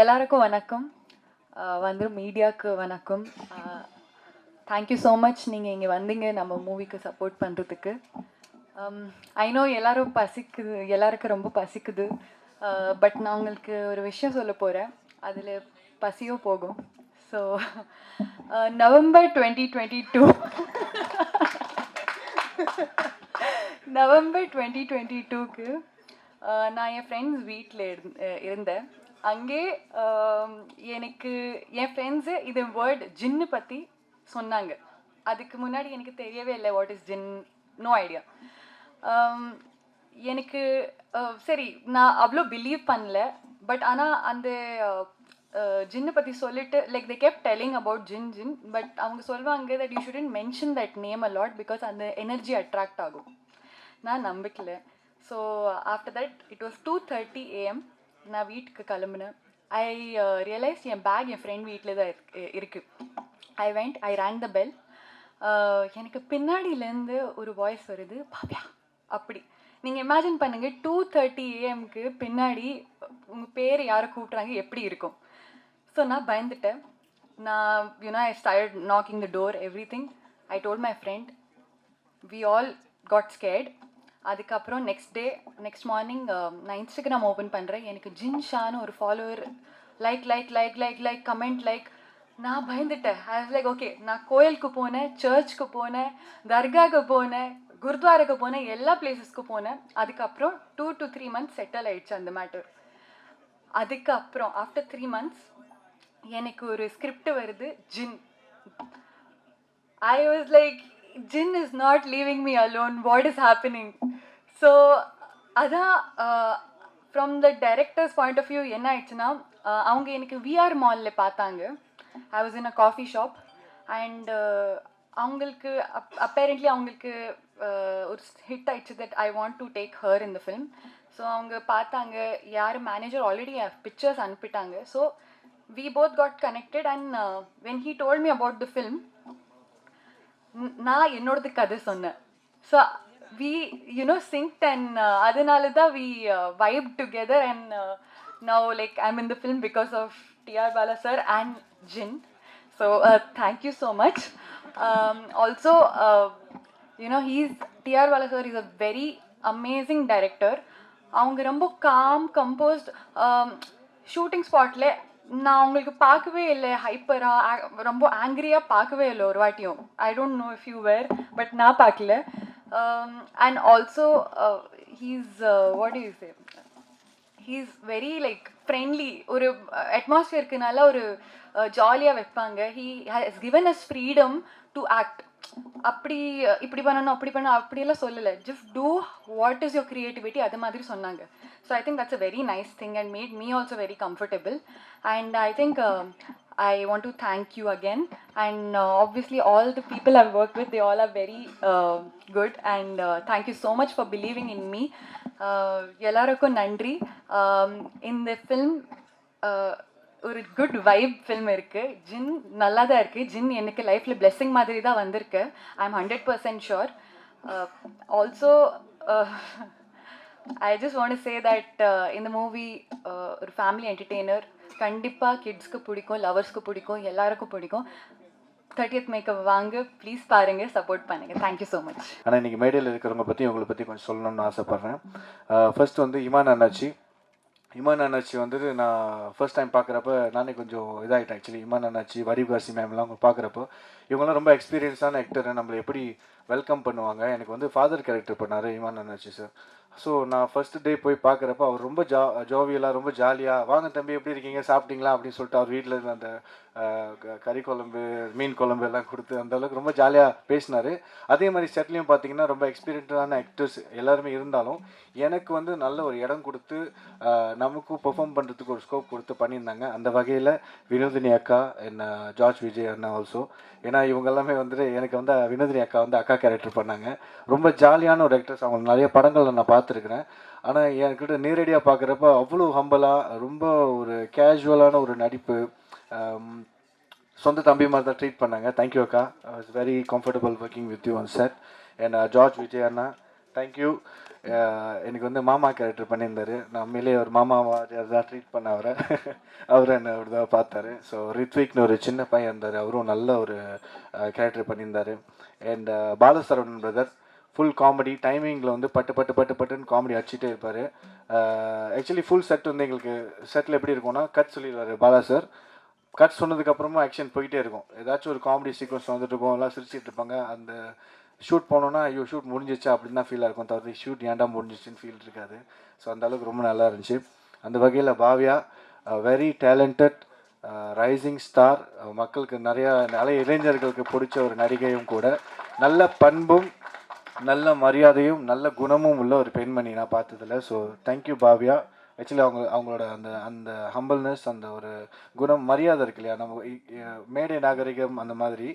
எல்லாருக்கும் வணக்கம். வந்து மீடியாவுக்கு வணக்கம். தேங்க்யூ ஸோ மச் நீங்கள் இங்கே வந்தீங்க நம்ம மூவிக்கு சப்போர்ட் பண்ணுறதுக்கு ஐ நோ பசிக்குது எல்லாருக்கும் ரொம்ப பசிக்குது. பட் நான் உங்களுக்கு ஒரு விஷயம் சொல்ல போகிறேன் அதில் பசியோ போகும். So November twenty twenty two November twenty twenty டூக்கு நான் என் ஃப்ரெண்ட்ஸ் வீட்டில் இருந்தேன். அங்கே எனக்கு என் ஃப்ரெண்ட்ஸு இது வேர்ட் ஜின்னு பற்றி சொன்னாங்க. அதுக்கு முன்னாடி எனக்கு தெரியவே இல்லை what is jinn no idea எனக்கு சரி நான் அவ்வளோ பிலீவ் பண்ணல பட் ஆனால் அந்த ஜின்னு பற்றி சொல்லிட்டு like they kept telling about jinn jinn but அவங்க சொல்லுவாங்க that you shouldn't mention that name a lot because அந்த எனர்ஜி அட்ராக்ட் ஆகும். நான் நம்பிக்கல. So after that it was two thirty AM நான் வீட்டுக்கு கிளம்புனேன். ஐ ரியலைஸ் uh, என் பேக் என் ஃப்ரெண்ட் வீட்டில் தான் இருக்கு இருக்குது I went I ரேங் the bell எனக்கு பின்னாடியிலேருந்து ஒரு வாய்ஸ் வருது பாவ்யா அப்படி. நீங்கள் இமேஜின் பண்ணுங்கள் டூ தேர்ட்டி ஏஎம்க்கு பின்னாடி உங்கள் பேர் யாரை கூப்பிட்றாங்க எப்படி இருக்கும்? ஸோ நான் பயந்துட்டேன். நான் you know I start knocking the door everything I told my friend we all got scared அதுக்கப்புறம் நெக்ஸ்ட் டே நெக்ஸ்ட் மார்னிங் நான் இன்ஸ்டாகிராம் ஓப்பன் பண்ணுறேன் எனக்கு ஜின் ஷான்னு ஒரு follower like like like like like comment like நான் பயந்துட்டேன். I like okay நான் கோயிலுக்கு போனேன் சர்ச்சுக்கு போனேன் தர்காவுக்கு போனேன் குருத்வாராக்கு போனேன் எல்லா பிளேசஸ்க்கு போனேன். அதுக்கப்புறம் two to three months settle ஆயிடுச்சு அந்த மேட்டர் அதுக்கப்புறம் ஆஃப்டர் த்ரீ மந்த்ஸ் எனக்கு ஒரு ஸ்கிரிப்ட் வருது Jinn. I was like Jinn is not leaving me alone what is happening? So அதான் from the director's point of view என்ன ஆயிடுச்சுன்னா அவங்க எனக்கு விஆர் மாலில் பார்த்தாங்க. I was in a coffee shop and அவங்களுக்கு அப் அப்பேரண்ட்லி அவங்களுக்கு ஒரு ஹிட் ஆயிடுச்சு that I want to take her இந்த ஃபிலிம் ஸோ அவங்க பார்த்தாங்க யார் மேனேஜர் ஆல்ரெடி பிக்சர்ஸ் அனுப்பிட்டாங்க. So we both got connected and when he told me about the film நான் என்னோடது கதை சொன்னேன். So we you know sync and அதனால தான் we vibe together and now like I mean in the film because of DR Bala sir and Jinn so thank you so much also you know he's DR Bala sir is a very amazing director அவங்க ரொம்ப com compost shooting ஸ்பாட்டில் நான் அவங்களுக்கு பார்க்கவே இல்லை. ஹைப்பராக ரொம்ப ஆங்க்ரியாக பார்க்கவே இல்லை ஒரு வாட்டியும். I don't know if you were but நான் பார்க்கல. And also he's do you say? He's very like friendly ஒரு uh, அட்மாஸ்பியருக்கு ஒரு uh, ஜாலியாக வைப்பாங்க. He has given us freedom to act அப்படி uh, இப்படி பண்ணணும் அப்படி பண்ணணும் அப்படியெல்லாம் சொல்லலை. Just do what is your creativity அது மாதிரி சொன்னாங்க. So I think that's a very nice thing and made me also very comfortable and I think I want to thank you again, and uh, obviously all the people I've worked with, they all are very uh, good, and uh, thank you so much for believing in me. Uh, எல்லாருக்கும் நன்றி Um, இந்த film ஒரு good vibe film இருக்கு ஜின் நல்லா தான் இருக்கு ஜின் எனக்கு லைஃப்ல blessing மாதிரி தான் வந்திருக்கு I am hundred percent sure also I just want say that இந்த மூவி ஒரு ஃபேமிலி என்டர்டெய்னர் கண்டிப்பாக கிட்ஸ்க்கு பிடிக்கும் லவர்ஸ்க்கு பிடிக்கும் எல்லாருக்கும் பிடிக்கும். தேர்ட்டியத் மேக்கப் வாங்க ப்ளீஸ் பாருங்க சப்போர்ட் பண்ணுங்க. தேங்க்யூ ஸோ மச் ஆனால் இன்றைக்கி மேடையில் இருக்கிறவங்க பற்றி உங்களை பற்றி கொஞ்சம் சொல்லணும்னு ஆசைப்பட்றேன். ஃபர்ஸ்ட் வந்து இமான் அண்ணாச்சி. இமான் அண்ணாச்சி வந்துட்டு நான் ஃபர்ஸ்ட் டைம் பார்க்குறப்ப நானே கொஞ்சம் இதாகிட்டேன் ஆக்சுவலி இமான் அண்ணாச்சி வரிபாசி மேம்லாம் அவங்க பார்க்குறப்போ இவங்கெல்லாம் ரொம்ப எக்ஸ்பீரியன்ஸான ஆக்டர் நம்மளை எப்படி வெல்கம் பண்ணுவாங்க? எனக்கு வந்து ஃபாதர் கேரக்டர் பண்ணார் இமான் அண்ணாச்சி சார் ஸோ நான் ஃபர்ஸ்ட் டே போய் பார்க்குறப்ப அவர் ரொம்ப ஜா ஜோவியலாக ரொம்ப ஜாலியாக வாங்க தம்பி எப்படி இருக்கீங்க? சாப்பிட்டீங்களா? அப்படின்னு சொல்லிட்டு அவர் வீட்டில் இருந்த அந்த க- கறி குழம்பு மீன் குழம்பு எல்லாம் கொடுத்து அந்த அளவுக்கு ரொம்ப ஜாலியாக பேசினார். அதே மாதிரி செட்லையும் பார்த்தீங்கன்னா ரொம்ப எக்ஸ்பீரியன்ஸான ஆக்டர்ஸ் எல்லாருமே இருந்தாலும் எனக்கு வந்து நல்ல ஒரு இடம் கொடுத்து நமக்கும் பெர்ஃபார்ம் பண்ணுறதுக்கு ஒரு ஸ்கோப் கொடுத்து பண்ணியிருந்தாங்க. அந்த வகையில் வினோதினி அக்கா என்ன ஜார்ஜ் விஜய் அண்ணா ஆல்சோ ஏன்னா இவங்க எல்லாமே வந்துட்டு எனக்கு வந்து வினோதினி அக்கா வந்து அக்கா கேரக்டர் பண்ணாங்க. ரொம்ப ஜாலியான ஒரு ஆக்டர்ஸ் அவங்க நிறைய படங்களில் நான் பார்த்து பார்த்துருக்குறேன். ஆனால் என்கிட்ட நேரடியாக பார்க்குறப்ப அவ்வளோ ஹம்பலாக ரொம்ப ஒரு கேஷுவலான ஒரு நடிப்பு சொந்த தம்பி மாதிரி தான் ட்ரீட் பண்ணாங்க. தேங்க்யூ அக்கா. I was very comfortable working with you on set and George Vijay Anna thank you uh, எனக்கு வந்து மாமா கேரக்டர் பண்ணியிருந்தாரு. நான் மேலே ஒரு மாமா தான் ட்ரீட் பண்ண அவரை. அவர் என்ன அப்படி தான் பார்த்தாரு. ஸோ ரித்விக்னு ஒரு சின்ன பையன் இருந்தார். அவரும் நல்ல ஒரு uh, கேரக்டர் பண்ணியிருந்தாரு. And Balasaravanan brother full comedy டைமிங்கில் வந்து பட்டு பட்டு பட்டு பட்டுன்னு காமெடி அடிச்சுட்டே இருப்பார். ஆக்சுவலி ஃபுல் செட் வந்து எங்களுக்கு செட்டில் எப்படி இருக்கும்னா கட் சொல்லிடுவார் பாலா சார் கட் சொன்னதுக்கப்புறமா ஆக்ஷன் போயிட்டே இருக்கும். ஏதாச்சும் ஒரு காமெடி சீக்வன்ஸ் வந்துட்டு இருக்கும் எல்லாம் சிரிச்சிட்டு இருப்பாங்க. அந்த ஷூட் போனோன்னா ஐயோ ஷூட் முடிஞ்சிச்சா அப்படின்னு தான் ஃபீலாக இருக்கும். தவிர ஷூட் ஏன்டா முடிஞ்சிச்சுன்னு ஃபீல் இருக்காது. ஸோ அந்த அளவுக்கு ரொம்ப நல்லா இருந்துச்சு. அந்த வகையில் Bhavya very talented rising star மக்களுக்கு நிறையா நிறைய இளைஞர்களுக்கு பிடிச்ச ஒரு நடிகையும் கூட. நல்ல பண்பும் நல்ல மரியாதையும் நல்ல குணமும் உள்ள ஒரு பெண்மணி நான் பார்த்ததில்ல ஸோ தேங்க்யூ பாவ்யா. ஆக்சுவலி அவங்க அவங்களோட அந்த அந்த ஹம்பிள்னஸ் அந்த ஒரு குணம் மரியாதை இருக்கு இல்லையா? நம்ம மேடை நாகரிகம் அந்த மாதிரி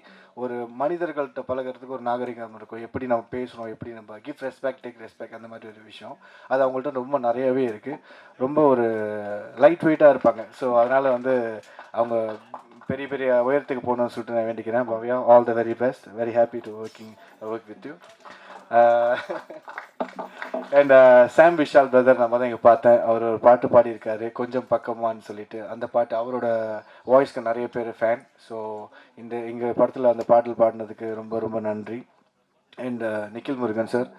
ஒரு மனிதர்கள்ட்ட பழகுறதுக்கு ஒரு நாகரிகம் இருக்கும். எப்படி நம்ம பேசணும் எப்படி நம்ம கிஃப்ட் ரெஸ்பெக்ட் டேக் ரெஸ்பெக்ட் அந்த மாதிரி ஒரு விஷயம். அது அவங்கள்ட்ட ரொம்ப நிறையவே இருக்குது ரொம்ப ஒரு லைட் வெயிட்டாக இருப்பாங்க. ஸோ அதனால் வந்து அவங்க பெரிய பெரிய உயரத்துக்கு போகணும்னு சொல்லிட்டு நான் வேண்டிக்கிறேன் Bhavya. All the very best very happy to working work with you and Sam Vishal brother நம்ம தான் இங்கே பார்த்தேன். அவர் ஒரு பாட்டு பாடியிருக்காரு கொஞ்சம் பக்கமான்னு சொல்லிட்டு. அந்த பாட்டு அவரோட வாய்ஸ்க்கு நிறைய பேர் ஃபேன் ஸோ இந்த எங்கள் படத்தில் அந்த பாடல் பாடினதுக்கு ரொம்ப ரொம்ப நன்றி. And uh, Nikhil Murugan sir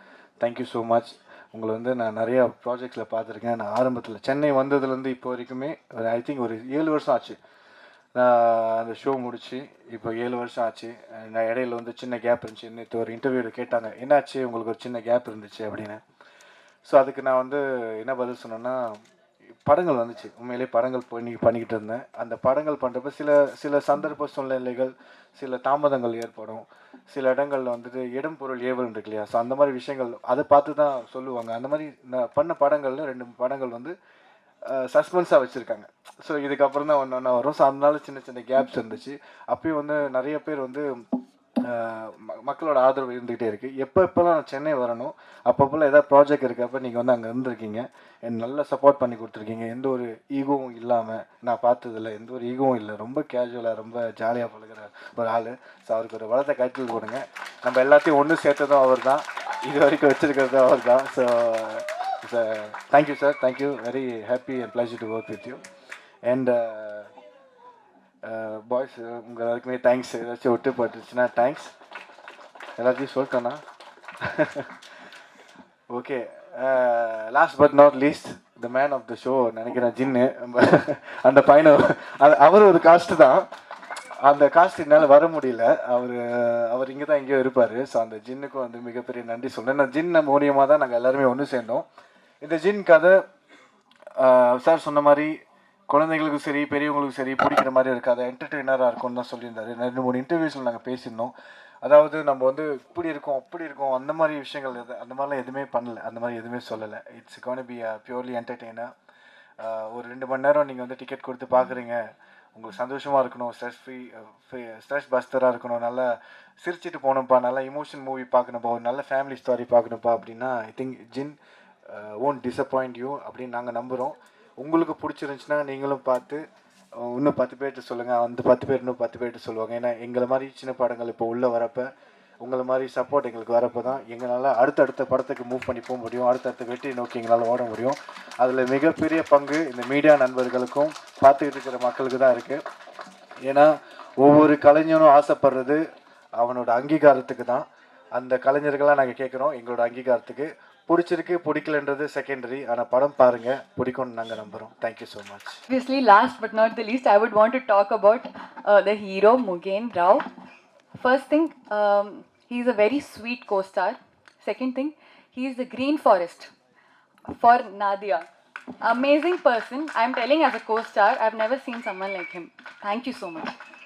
thank you so much உங்களை வந்து நான் நிறையா ப்ராஜெக்ட்ஸில் பார்த்துருக்கேன். நான் ஆரம்பத்தில் சென்னை வந்ததுலேருந்து இப்போ வரைக்குமே ஐ திங்க் ஒரு ஏழு வருஷம் ஆச்சு. நான் அந்த ஷோ முடிச்சு இப்போ ஏழு வருஷம் ஆச்சு. நான் இடையில வந்து சின்ன கேப் இருந்துச்சு. நேற்று ஒரு இன்டர்வியூவில் கேட்டாங்க என்னாச்சு? உங்களுக்கு ஒரு சின்ன கேப் இருந்துச்சு அப்படின்னு. ஸோ அதுக்கு நான் வந்து என்ன பதில் சொன்னேன்னா படங்கள் வந்துச்சு. உண்மையிலே படங்கள் பண்ணி பண்ணிக்கிட்டு இருந்தேன். அந்த படங்கள் பண்ணுறப்ப சில சில சந்தர்ப்ப சூழ்நிலைகள் சில தாமதங்கள் ஏற்படும். சில இடங்கள்ல வந்துட்டு இடம் பொருள் ஏவல் இருக்கு இல்லையா? ஸோ அந்த மாதிரி விஷயங்கள் அதை பார்த்து தான் சொல்லுவாங்க. அந்த மாதிரி நான் பண்ண படங்கள்ல ரெண்டு படங்கள் வந்து சஸ்பென்ஸாக வச்சுருக்காங்க. ஸோ இதுக்கப்புறம் தான் ஒன்று ஒன்று வரும். ஸோ அதனால சின்ன சின்ன கேப்ஸ் இருந்துச்சு. அப்பயும் வந்து நிறைய பேர் வந்து மக்களோட ஆதரவு இருந்துகிட்டே இருக்குது எப்போ எப்போல்லாம் நான் சென்னை வரணும் அப்பப்போல்லாம் ஏதாவது ப்ராஜெக்ட் இருக்கப்ப நீங்கள் வந்து அங்கே இருந்திருக்கீங்க. என் நல்ல சப்போர்ட் பண்ணி கொடுத்துருக்கீங்க. எந்த ஒரு ஈகோவும் இல்லாமல் நான் பார்த்ததில்ல. எந்த ஒரு ஈகோவும் இல்லை. ரொம்ப கேஜுவலாக ரொம்ப ஜாலியாக பழகுற ஒரு ஆள். ஸோ அவருக்கு ஒரு வளத்தை கைத்தில் கொடுங்க. நம்ம எல்லாத்தையும் ஒன்று சேர்த்ததும் அவர் தான் இது வரைக்கும் வச்சுருக்கிறதும் அவர் தான் so thank you sir thank you very happy and pleasure to work with you and boys உங்கள் எல்லாருக்குமே தேங்க்ஸ் ஏதாச்சும் விட்டு போட்டுருச்சுன்னா தேங்க்ஸ் எல்லாத்தையும் சொல்லிட்டேண்ணா okay last but not least the man of the show நினைக்கிறேன் ஜின்னு. அந்த பையனும் அது- அவர் ஒரு காஸ்ட் தான். அந்த காஸ்ட் என்னால் வர முடியல. அவர் அவர் இங்கே தான் எங்கேயோ இருப்பார். ஸோ அந்த ஜின்னுக்கும் வந்து மிகப்பெரிய நன்றி சொல்கிறேன் நான் ஜின்ன மூலியமாக தான் நாங்கள் எல்லாருமே ஒன்று சேர்ந்தோம். இந்த ஜின் கதை சார் சொன்ன மாதிரி குழந்தைங்களுக்கும் சரி பெரியவங்களுக்கும் சரி பிடிக்கிற மாதிரி இருக்காது என்டர்டெய்னராக இருக்கும்னு தான் சொல்லியிருந்தாரு. ரெண்டு மூணு இன்டர்வியூஸில் நாங்கள் பேசியிருந்தோம். அதாவது நம்ம வந்து இப்படி இருக்கோம் அப்படி இருக்கோம் அந்த மாதிரி விஷயங்கள் எது அந்த மாதிரிலாம் எதுவுமே பண்ணல அந்த மாதிரி எதுவுமே சொல்லலை. It's gonna be purely entertainer ஒரு ரெண்டு மணி நேரம் நீங்கள் வந்து டிக்கெட் கொடுத்து பார்க்குறீங்க உங்களுக்கு சந்தோஷமாக இருக்கணும் ஸ்ட்ரெஸ் ஃப்ரீ ஸ்ட்ரெஸ் பஸ்டராக இருக்கணும் நல்லா சிரிச்சிட்டு போகணும்ப்பா நல்லா இமோஷன் மூவி பார்க்கணும்ப்பா ஒரு நல்ல ஃபேமிலி ஸ்டோரி பார்க்கணும்ப்பா அப்படின்னா I think Jinn won't disappoint you அப்படின்னு நாங்கள் நம்புகிறோம் உங்களுக்கு பிடிச்சிருந்துச்சுன்னா நீங்களும் பார்த்து இன்னும் பத்து பேர்கிட்ட சொல்லுங்கள் அந்த பத்து பேர் இன்னும் பத்து பேர்கிட்ட சொல்லுவாங்க. ஏன்னா எங்களை மாதிரி சின்ன படங்கள் இப்போ உள்ளே வரப்போ உங்களை மாதிரி சப்போர்ட் எங்களுக்கு வரப்போ தான் எங்களால் அடுத்தடுத்த படத்துக்கு மூவ் பண்ணி போக முடியும். அடுத்தடுத்த வெற்றி நோக்கி எங்களால் ஓட முடியும். அதில் மிகப்பெரிய பங்கு இந்த மீடியா நண்பர்களுக்கும் பார்த்துக்கிட்டு இருக்கிற மக்களுக்கு தான் இருக்குது ஏன்னா ஒவ்வொரு கலைஞனும் ஆசைப்படுறது அவனோட அங்கீகாரத்துக்கு தான். அந்த கலைஞர்களாக நாங்கள் கேட்குறோம் எங்களோட அங்கீகாரத்துக்கு. பிடிச்சிருக்கு பிடிக்கலன்றது செகண்டரி ஆனால் படம் பாருங்க பிடிக்கும்னு நாங்கள் நம்புகிறோம் thank you so much obviously last but not the least I would want to talk about the hero Mugen Rao first thing he is a very sweet costar second thing he is the green forest for Nadia amazing person I'm telling as a co-star, I've never seen someone like him. Thank you so much